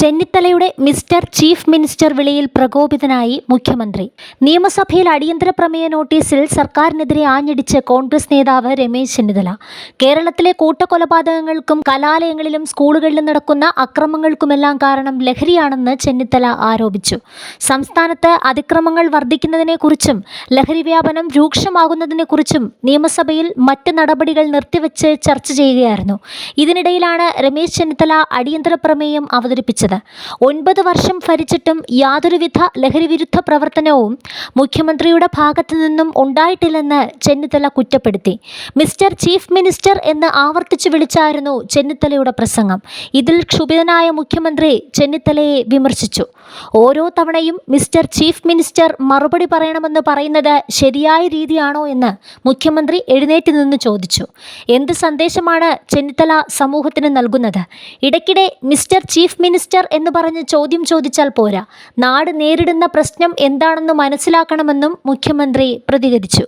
ചെന്നിത്തലയുടെ mister chief minister വിളിയിൽ പ്രകോപിതനായി മുഖ്യമന്ത്രി. നിയമസഭയിൽ അടിയന്തര പ്രമേയ നോട്ടീസിൽ സർക്കാരിനെതിരെ ആഞ്ഞടിച്ച് കോൺഗ്രസ് നേതാവ് രമേശ് ചെന്നിത്തല. കേരളത്തിലെ കൂട്ടക്കൊലപാതകങ്ങൾക്കും കലാലയങ്ങളിലും സ്കൂളുകളിലും നടക്കുന്ന അക്രമങ്ങൾക്കുമെല്ലാം കാരണം ലഹരിയാണെന്ന് ചെന്നിത്തല ആരോപിച്ചു. സംസ്ഥാനത്ത് അതിക്രമങ്ങൾ വർദ്ധിക്കുന്നതിനെക്കുറിച്ചും ലഹരി വ്യാപനം രൂക്ഷമാകുന്നതിനെക്കുറിച്ചും നിയമസഭയിൽ മറ്റ് നടപടികൾ നിർത്തിവെച്ച് ചർച്ച ചെയ്യുകയായിരുന്നു. ഇതിനിടയിലാണ് രമേശ് ചെന്നിത്തല അടിയന്തര പ്രമേയം അവതരിപ്പിച്ചത്. ഒൻപത് വർഷം ഭരിച്ചിട്ടും യാതൊരുവിധ ലഹരിവിരുദ്ധ പ്രവർത്തനവും മുഖ്യമന്ത്രിയുടെ ഭാഗത്തു നിന്നും ഉണ്ടായിട്ടില്ലെന്ന് ചെന്നിത്തല കുറ്റപ്പെടുത്തി. മിസ്റ്റർ ചീഫ് മിനിസ്റ്റർ എന്ന് ആവർത്തിച്ചു വിളിച്ചായിരുന്നു ചെന്നിത്തലയുടെ പ്രസംഗം. ഇതിൽ ക്ഷുഭിതനായ മുഖ്യമന്ത്രി ചെന്നിത്തലയെ വിമർശിച്ചു. ഓരോ തവണയും മിസ്റ്റർ ചീഫ് മിനിസ്റ്റർ മറുപടി പറയണമെന്ന് പറയുന്നത് ശരിയായ രീതിയാണോ എന്ന് മുഖ്യമന്ത്രി എഴുന്നേറ്റ് നിന്ന് ചോദിച്ചു. എന്ത് സന്ദേശമാണ് ചെന്നിത്തല സമൂഹത്തിന് നൽകുന്നത്? ഇടയ്ക്കിടെ മിസ്റ്റർ ചീഫ് മിനിസ്റ്റർ എന്ന് പറഞ്ഞ് ചോദ്യം ചോദിച്ചാൽ പോരാ. നാട് നേരിടുന്ന പ്രശ്നം എന്താണെന്ന് മനസ്സിലാക്കണമെന്നും മുഖ്യമന്ത്രി പ്രതികരിച്ചു.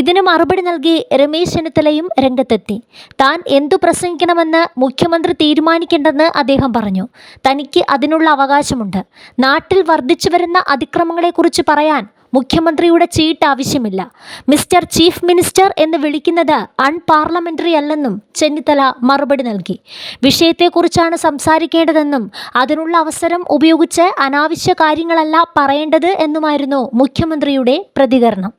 ഇതിന് മറുപടി നൽകി രമേശ് ചെന്നിത്തലയും രംഗത്തെത്തി. താൻ എന്തു പ്രസംഗിക്കണമെന്ന് മുഖ്യമന്ത്രി തീരുമാനിക്കേണ്ടെന്ന് അദ്ദേഹം പറഞ്ഞു. തനിക്ക് അതിനുള്ള അവകാശമുണ്ട്. നാട്ടിൽ വർദ്ധിച്ചു വരുന്ന അതിക്രമങ്ങളെക്കുറിച്ച് പറയാൻ മുഖ്യമന്ത്രിയുടെ ചീട്ട് ആവശ്യമില്ല. മിസ്റ്റർ ചീഫ് മിനിസ്റ്റർ എന്ന് വിളിക്കുന്നത് അൺപാർലമെന്ററി അല്ലെന്നും ചെന്നിത്തല മറുപടി നൽകി. വിഷയത്തെക്കുറിച്ചാണ് സംസാരിക്കേണ്ടതെന്നും അതിനുള്ള അവസരം ഉപയോഗിച്ച് അനാവശ്യ കാര്യങ്ങളല്ല പറയേണ്ടത് എന്നുമായിരുന്നു മുഖ്യമന്ത്രിയുടെ പ്രതികരണം.